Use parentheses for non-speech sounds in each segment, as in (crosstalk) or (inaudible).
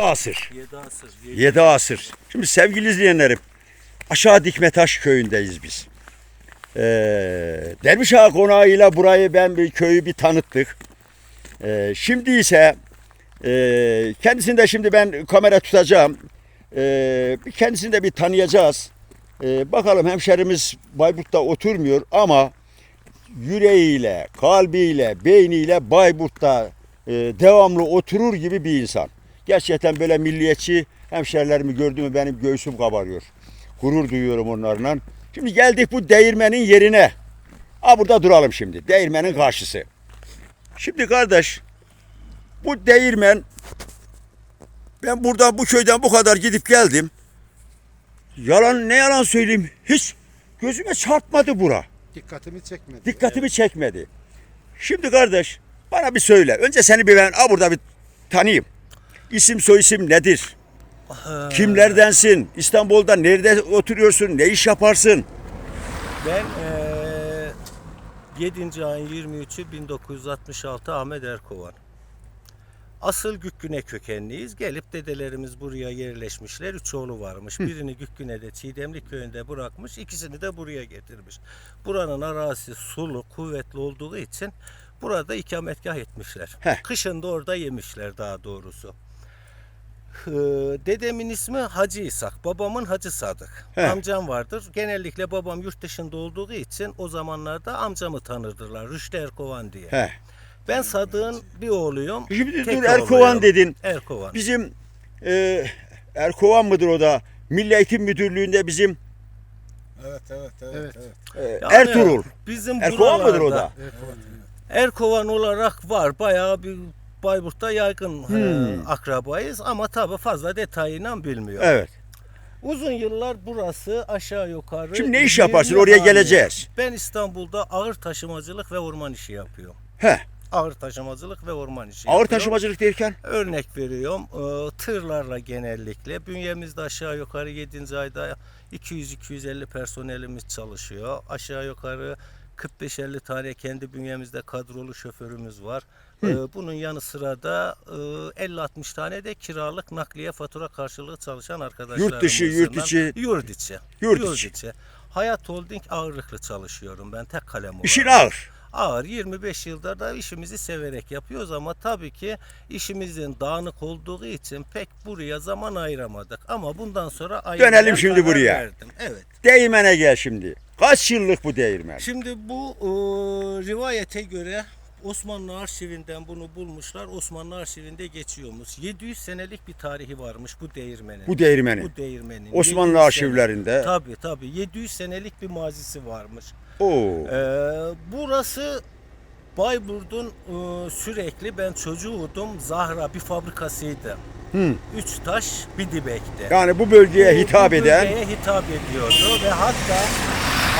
asır. 7 asır. 7 asır. Şimdi sevgili izleyenlerim aşağı Dikmetaş köyündeyiz biz. Ee, Derviş Ağa konağıyla burayı ben bir köyü bir tanıttık. Ee, şimdi ise e, kendisini de şimdi ben kamera tutacağım. Ee, kendisini de bir tanıyacağız. Ee, bakalım hemşerimiz Bayburt'ta oturmuyor ama yüreğiyle, kalbiyle, beyniyle Bayburt'ta e, devamlı oturur gibi bir insan. Gerçekten böyle milliyetçi hemşerilerimi gördüğümü benim göğsüm kabarıyor. Gurur duyuyorum onlarla. Şimdi geldik bu değirmenin yerine. Ha burada duralım şimdi. Değirmenin karşısı. Şimdi kardeş bu değirmen ben buradan bu köyden bu kadar gidip geldim. Yalan ne yalan söyleyeyim hiç gözüme çarpmadı bura. Dikkatimi çekmedi. Dikkatimi çekmedi. Şimdi kardeş bana bir söyle. Önce seni bir ben ha burada bir tanıyayım. İsim soyisim nedir? Kimlerdensin? İstanbul'da nerede oturuyorsun? Ne iş yaparsın? Ben eee 7. ayın 23'ü 1966 Ahmet Erkovan. Asıl Gükgüne kökenliyiz. Gelip dedelerimiz buraya yerleşmişler. Üç oğlu varmış. Birini Gükgüne'de Çiğdemli köyünde bırakmış. ikisini de buraya getirmiş. Buranın arazisi sulu, kuvvetli olduğu için burada ikametgah etmişler. Heh. Kışın da orada yemişler daha doğrusu. Ee, Dedemin ismi Hacı İshak, babamın Hacı Sadık. He. Amcam vardır. Genellikle babam yurt dışında olduğu için o zamanlarda amcamı tanırdılar. Rüştü Erkovan diye. He. Ben Sadık'ın bir oğluyum. Şimdi tek dur Erkovan oğluyum. dedin. Erkovan. Bizim e, Erkovan mıdır o da? Milli Eğitim Müdürlüğü'nde bizim Evet evet evet. Evet. evet. e, Yani Ertuğrul. Bizim Erkovan mıdır o da? buralarda Erkovan olarak var. Bayağı bir Bayburt'ta yaygın e, Hmm. akrabayız ama tabii fazla detayıyla bilmiyorum. Evet. Uzun yıllar burası aşağı yukarı. Şimdi ne iş 20 yaparsın? Oraya hane. geleceğiz. Ben İstanbul'da ağır taşımacılık ve orman işi yapıyorum. He. Ağır taşımacılık ve orman işi Ağır yapıyorum. taşımacılık derken? Örnek veriyorum. e, tırlarla genellikle. Bünyemizde aşağı yukarı 7. ayda 200-250 personelimiz çalışıyor. Aşağı yukarı 45-50 tane kendi bünyemizde kadrolu şoförümüz var. E, bunun yanı sıra da e, 50-60 tane de kiralık nakliye fatura karşılığı çalışan arkadaşlarımız. Yurt dışı, yurt içi. Yurt içi. Yurt içi. Hayat Holding ağırlıklı çalışıyorum ben tek kalem olarak. İşin ağır. Ağır 25 yıldır da işimizi severek yapıyoruz ama tabii ki işimizin dağınık olduğu için pek buraya zaman ayıramadık. Ama bundan sonra Dönelim şimdi buraya. Verdim. Evet. Değirmene gel şimdi. Kaç yıllık bu değirmen? Şimdi bu e, rivayete göre Osmanlı arşivinden bunu bulmuşlar. Osmanlı arşivinde geçiyormuş. 700 senelik bir tarihi varmış bu değirmenin. Bu değirmenin. Bu değirmenin. Osmanlı 700 sene- arşivlerinde. Tabii tabii 700 senelik bir mazisi varmış. Oo. Ee, burası Bayburt'un e, sürekli ben çocuğuydum Zahra bir fabrikasıydı. Hı. Üç taş bir dibekti. Yani bu bölgeye Bu- hitap bu eden bölgeye hitap ediyordu ve hatta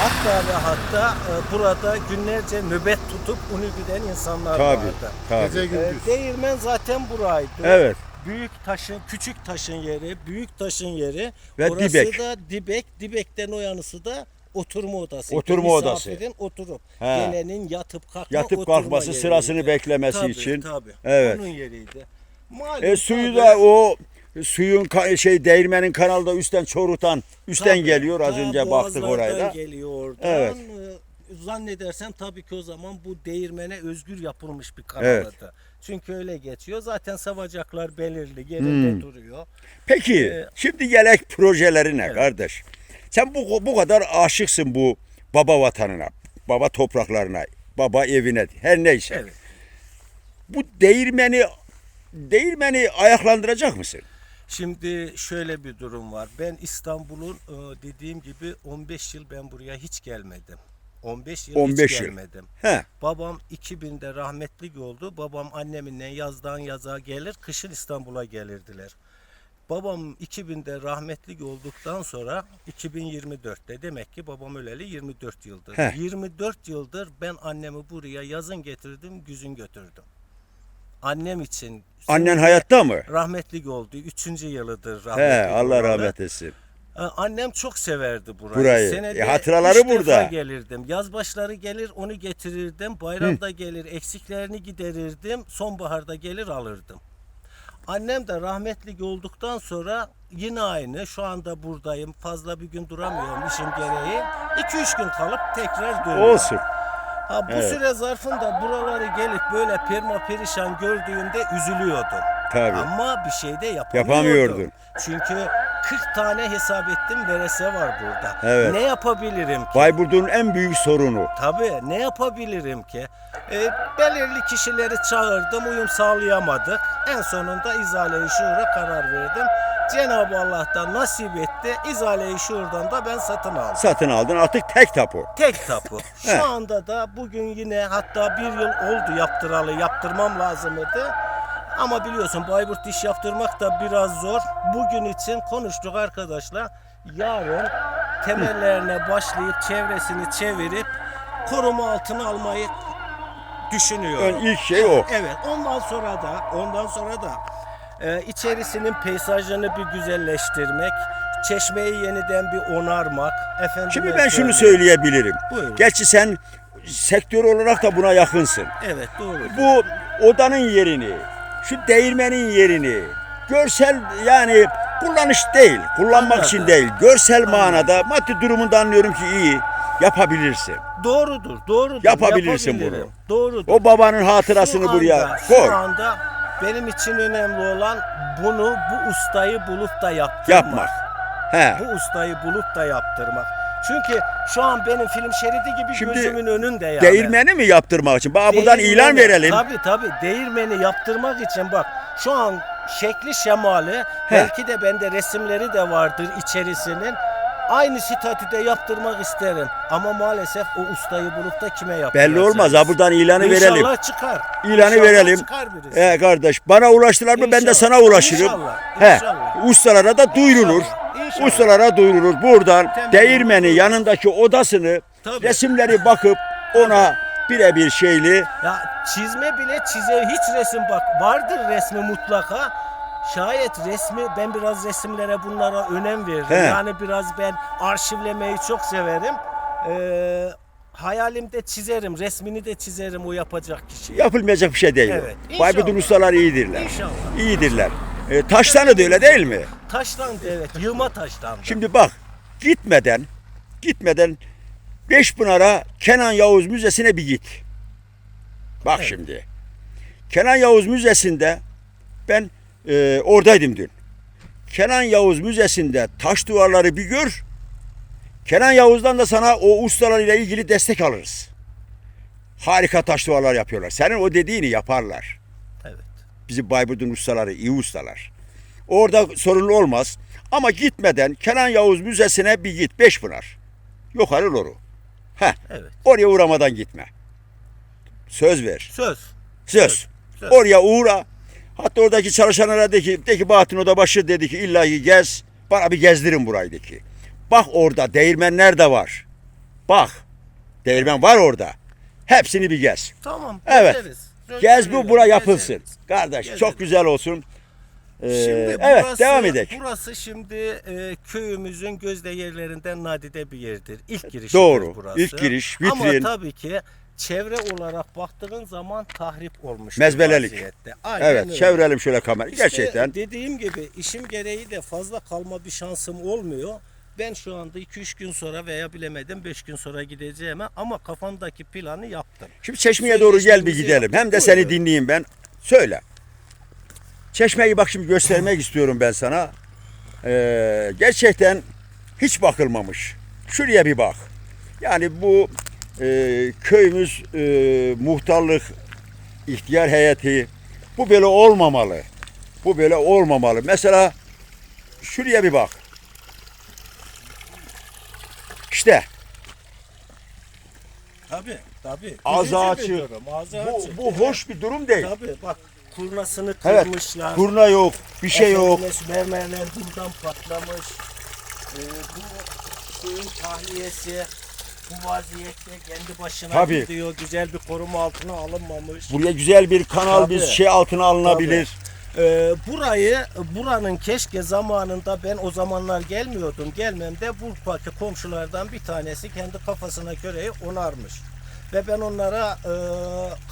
hatta ve hatta e, burada günlerce nöbet tutup unu güden insanlar tabii. vardı. tabii. Gece Ee, gündüz. değirmen zaten buraydı. Evet. Büyük taşın, küçük taşın yeri, büyük taşın yeri. Ve Orası dibek. da dibek, dibekten o yanısı da oturma odası. Oturma odası. Misafirin oturup He. gelenin yatıp kalkma Yatıp oturma kalkması, yeriydi. sırasını beklemesi Tabii, için. Tabii. Evet. Onun yeriydi. Malum E, suyu tabii- da o suyun şey değirmenin kanalda üstten çorutan üstten tabii, geliyor az önce baktık oraya da. geliyor oradan. Evet. Ee, Zannedersen tabii ki o zaman bu değirmene özgür yapılmış bir kanaldı. Evet. Çünkü öyle geçiyor. Zaten savacaklar belirli yerinde Hmm. duruyor. Peki Ee, şimdi gelek projelerine Evet. kardeş. Sen bu bu kadar aşıksın bu baba vatanına, baba topraklarına, baba evine her neyse. Evet. Bu değirmeni değirmeni ayaklandıracak mısın? Şimdi şöyle bir durum var. Ben İstanbul'un e, dediğim gibi 15 yıl ben buraya hiç gelmedim. 15 yıl 15 hiç yıl. gelmedim. He. Babam 2000'de rahmetli oldu. Babam anneminle yazdan yaza gelir, kışın İstanbul'a gelirdiler. Babam 2000'de rahmetli olduktan sonra 2024'te demek ki babam öleli 24 yıldır. Heh. 24 yıldır ben annemi buraya yazın getirdim, güzün götürdüm. Annem için. Annen hayatta mı? Rahmetli oldu. Üçüncü yılıdır rahmetli. He, Allah rahmet etsin. Ee, Annem çok severdi burayı. Burayı. Senede E, hatıraları üç defa burada. gelirdim. Yaz başları gelir onu getirirdim. Bayramda gelir eksiklerini giderirdim. Sonbaharda gelir alırdım. Annem de rahmetli olduktan sonra yine aynı. Şu anda buradayım. Fazla bir gün duramıyorum işim gereği. 2-3 gün kalıp tekrar dönüyorum. Olsun. Ha bu Evet. süre zarfında buraları gelip böyle perma perişan gördüğümde üzülüyordum. Tabii. Ama bir şey de yapamıyordum. Yapamıyordun. Çünkü 40 tane hesap ettim verese var burada. Evet. Ne yapabilirim ki? Bayburt'un en büyük sorunu. Tabii ne yapabilirim ki? E, belirli kişileri çağırdım, uyum sağlayamadık. En sonunda izale-i şuura karar verdim. Cenab-ı Allah'tan nasip etti. İzale-i şuurdan da ben satın aldım. Satın aldın artık tek tapu. Tek tapu. (laughs) Şu anda da bugün yine hatta bir yıl oldu yaptıralı. Yaptırmam lazımdı. Ama biliyorsun Bayburt diş yaptırmak da biraz zor. Bugün için konuştuk arkadaşlar. Yarın temellerine başlayıp çevresini çevirip koruma altına almayı düşünüyorum. Ön ilk şey o. Evet ondan sonra da ondan sonra da e, içerisinin peyzajını bir güzelleştirmek, çeşmeyi yeniden bir onarmak. Efendim Şimdi ben şunu söyleyebilirim. Buyurun. Gerçi sen sektör olarak da buna yakınsın. Evet doğru. Bu odanın yerini, şu değirmenin yerini, görsel yani kullanış değil, kullanmak Anladım. için değil, görsel manada maddi durumunda anlıyorum ki iyi yapabilirsin. Doğrudur, doğrudur. Yapabilirsin bunu. Doğrudur. O babanın hatırasını Şu buraya anda- koy. Şu anda benim için önemli olan bunu bu ustayı bulup da yaptırmak. Yapmak. He. Bu ustayı bulup da yaptırmak. Çünkü şu an benim film şeridi gibi Şimdi gözümün önünde yani. Değirmeni mi yaptırmak için? Bana buradan ilan verelim. Tabii tabii değirmeni yaptırmak için bak şu an şekli şemali belki de bende resimleri de vardır içerisinin. Aynı statüde yaptırmak isterim. Ama maalesef o ustayı bulup da kime yaptıracağız? Belli olmaz. Ha buradan ilanı verelim. İnşallah çıkar. İlanı İnşallah verelim. çıkar birisi. He kardeş bana ulaştılar mı ben de İnşallah. sana ulaşırım. İnşallah. He. İnşallah. Ustalara da duyurulur. İnşallah. İnşallah. Ustalara duyurulur. Buradan Temel değirmeni yanındaki odasını Tabii. resimleri bakıp ona birebir şeyli Ya çizme bile çize hiç resim bak vardır resmi mutlaka. Şayet resmi ben biraz resimlere bunlara önem veririm. He. Yani biraz ben arşivlemeyi çok severim. Ee, hayalimde çizerim, resmini de çizerim o yapacak kişi. yapılmayacak bir şey değil. Evet, inşallah. Bayburt'un ustalar iyidirler. İnşallah. İyidirler. E, taşlanı da öyle değil mi? Taşlandı evet, yığma taşlandı. Şimdi bak gitmeden gitmeden Beşpınar'a Kenan Yavuz Müzesi'ne bir git. Bak şimdi. Kenan Yavuz Müzesi'nde ben e, oradaydım dün. Kenan Yavuz Müzesi'nde taş duvarları bir gör. Kenan Yavuz'dan da sana o ustalarıyla ilgili destek alırız. Harika taş duvarlar yapıyorlar. Senin o dediğini yaparlar. Evet. Bizim Bayburt'un ustaları, iyi ustalar. Orada sorunlu olmaz. Ama gitmeden Kenan Yavuz Müzesi'ne bir git. Beşpınar. Yukarı doğru. Heh. Evet. Oraya uğramadan gitme. Söz ver. Söz. Söz. Söz. Oraya uğra. Hatta oradaki çalışanlara de ki, de ki Bahattin Odabaşı dedi ki illa ki gez. Bana bir gezdirin burayı de ki. Bak orada değirmenler de var. Bak. Değirmen var orada. Hepsini bir gez. Tamam. Evet. gezeriz. Gez bu bura yapılsın. gezeriz. Kardeş Gezeriz. çok güzel olsun. Ee, Şimdi evet burası, devam edelim. Burası şimdi e, köyümüzün gözde yerlerinden nadide bir yerdir. İlk giriş Doğru. burası. İlk giriş, Ama vitrin. tabii ki çevre olarak baktığın zaman tahrip olmuş. Mezbelelik. vaziyette. Aynen Evet öyle. çevirelim şöyle kamerayı. İşte Gerçekten dediğim gibi işim gereği de fazla kalma bir şansım olmuyor. Ben şu anda 2-3 gün sonra veya bilemedim 5 gün sonra gideceğim ama kafamdaki planı yaptım. Şimdi Çeşme'ye doğru gel bir gidelim. Hem de seni Buyurun. dinleyeyim ben. Söyle. Çeşmeyi bak şimdi göstermek istiyorum ben sana. Ee, gerçekten hiç bakılmamış. Şuraya bir bak. Yani bu e, köyümüz e, muhtarlık ihtiyar heyeti bu böyle olmamalı. Bu böyle olmamalı. Mesela şuraya bir bak. İşte Tabii tabii. Ağzı Üzücü açık. bir durum, ağzı bu, açık. bu hoş bir durum değil. Tabii bak kurnasını Evet. kırmışlar. Kurna yok, bir şey yok. Mermerler buradan patlamış. Ee, bu suyun tahliyesi bu vaziyette kendi başına Tabii. gidiyor. Güzel bir koruma altına alınmamış. Buraya güzel bir kanal Tabii. bir şey altına alınabilir. Ee, burayı buranın keşke zamanında ben o zamanlar gelmiyordum. Gelmemde buradaki komşulardan bir tanesi kendi kafasına göre onarmış. Ve ben onlara e,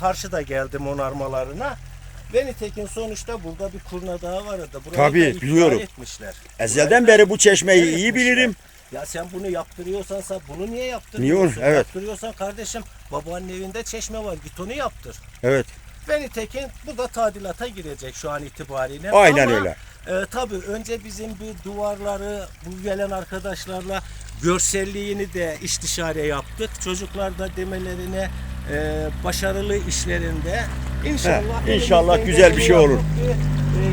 karşı da geldim onarmalarına. Venitekin sonuçta burada bir kurna daha vardı. Burayı Tabii, biliyorum. Etmişler. Ezelden Burayı beri bu çeşmeyi iyi etmişler. bilirim. Ya sen bunu yaptırıyorsan sen bunu niye yaptırıyorsun? Niye? Evet. Yaptırıyorsan kardeşim babanın evinde çeşme var git onu yaptır. Evet. Venitekin bu da tadilata girecek şu an itibariyle. Aynen Ama, öyle. E, tabii önce bizim bir duvarları bu gelen arkadaşlarla görselliğini de istişare yaptık. Çocuklar da demelerine e, başarılı işlerinde inşallah Heh, inşallah güzel bir şey olur. bir,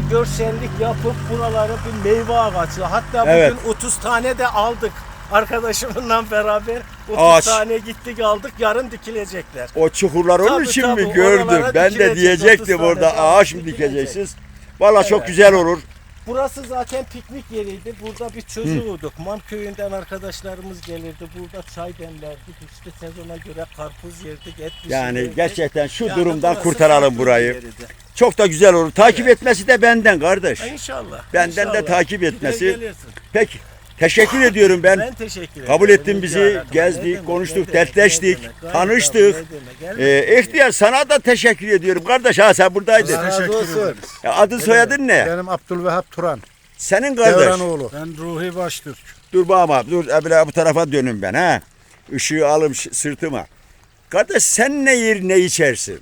görsellik yapıp buraları bir meyve ağacı hatta bugün Evet. 30 tane de aldık arkadaşımla beraber 30 Ağaç. tane gittik aldık yarın dikilecekler. O çukurlar onun Tabii, için tabii, mi gördüm? Ben de diyecektim 30 orada ağaç mı dikeceksiniz? Valla çok Evet. güzel olur. Burası zaten piknik yeriydi. Burada bir çocuğuyduk. Man köyünden arkadaşlarımız gelirdi. Burada çay demlerdik. İşte sezona göre karpuz yerdik, et Yani pişirirdik. gerçekten şu Yani durumdan kurtaralım burayı. yeriydi. Çok da güzel olur. Takip etmesi de benden kardeş. İnşallah. Benden de inşallah. takip Gider etmesi. gelirsin. Peki. Teşekkür ediyorum ben. Ben teşekkür ederim. Kabul ettin bizi, gezdik, demek, konuştuk, demek, dertleştik, demek. Tanıştık. demek. Ee, ihtiyar sana da teşekkür ediyorum. Kardeş ha sen buradaydın. Razı Teşekkür olsun. ederiz. Ya adın soyadın ne? Benim Abdülvehap Turan. Senin kardeş. Devranoğlu. Ben Ruhi Baştürk. Dur bağma. Dur ebra bu tarafa dönün ben ha. Işığı alım sırtıma. Kardeş sen ne yer ne içersin?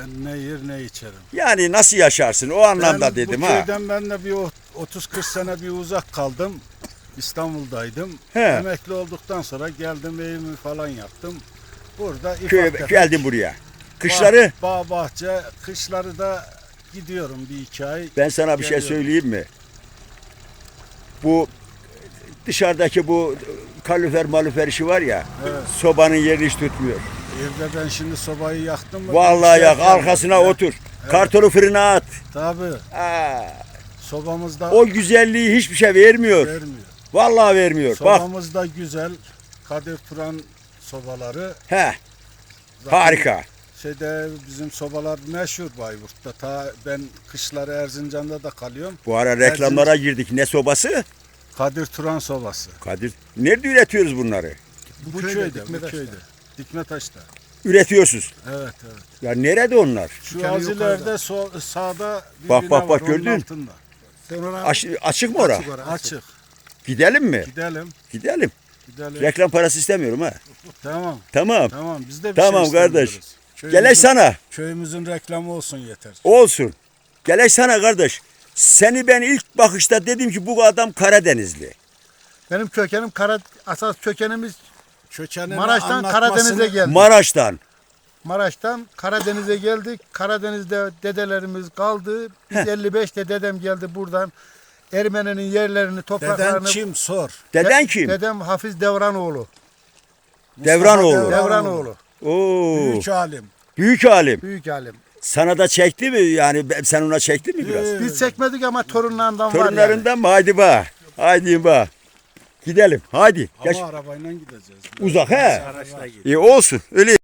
Ben ne yer ne içerim. Yani nasıl yaşarsın o anlamda ben dedim bu ha. köyden ben de bir o- 30-40 sene bir uzak kaldım. İstanbul'daydım. He. Emekli olduktan sonra geldim evimi falan yaptım. Burada Köye geldin buraya. Kışları Bağ, bağ bahçe, kışları da gidiyorum bir iki ay. ben sana bir şey söyleyeyim mi? Bu dışarıdaki bu kalorifer malüfer işi var ya Evet. sobanın yerini hiç tutmuyor. Evde ben şimdi sobayı yaktım mı? Vallahi yak arkasına Evet, otur. Kartonu fırına at. Tabii. Aa, Sobamızda o güzelliği hiçbir şey vermiyor. vermiyor. Vallahi vermiyor. Bak Sobamız da güzel. Kadir Turan sobaları. he Zaten harika. Şeyde bizim sobalar meşhur Bayburt'ta. Ta ben kışları Erzincan'da da kalıyorum. Bu ara reklamlara girdik. Ne sobası? Kadir Turan sobası. Kadir. Nerede üretiyoruz bunları? Bu, köyde, köyde, bu Dikmetaş'ta. Köyde. Dikmetaş'ta. Üretiyorsunuz. Evet, evet. Ya nerede onlar? Şu Kendi azilerde yukarıda. so- sağda bir Bak, bina bak, bak, var, onun gördün? altında. Sen ona Aç- açık mı ora? Açık ora, açık. Açık. Gidelim mi? Gidelim. Gidelim. Gidelim. Reklam parası istemiyorum ha. Tamam. Tamam. Tamam. Biz de bir Tamam şey kardeş. istemiyoruz. Köyümüzün, Geleş sana. köyümüzün reklamı olsun yeter. Olsun. Geleş sana kardeş. Seni ben ilk bakışta dedim ki bu adam Karadenizli. Benim kökenim Kara, asas kökenimiz Kökenini Maraş'tan anlatmasını- Karadeniz'e geldik. Maraş'tan. Maraş'tan Karadeniz'e geldik. Karadeniz'de dedelerimiz kaldı. Biz 55'te dedem geldi buradan. Ermeni'nin yerlerini, Deden topraklarını. kim sor. Deden De- kim? Dedem Hafiz Devranoğlu. Devranoğlu. Devranoğlu. Oo. Büyük alim. Büyük alim. Büyük alim. Sana da çekti mi? Yani sen ona çekti mi biraz? Ee, Biz çekmedik ama torunlarından var yani. Torunlarından mı? Haydi ba. Haydi ba. Gidelim. Haydi. Ama Geç. arabayla gideceğiz. Uzak he. Araçla. İyi olsun. Öyle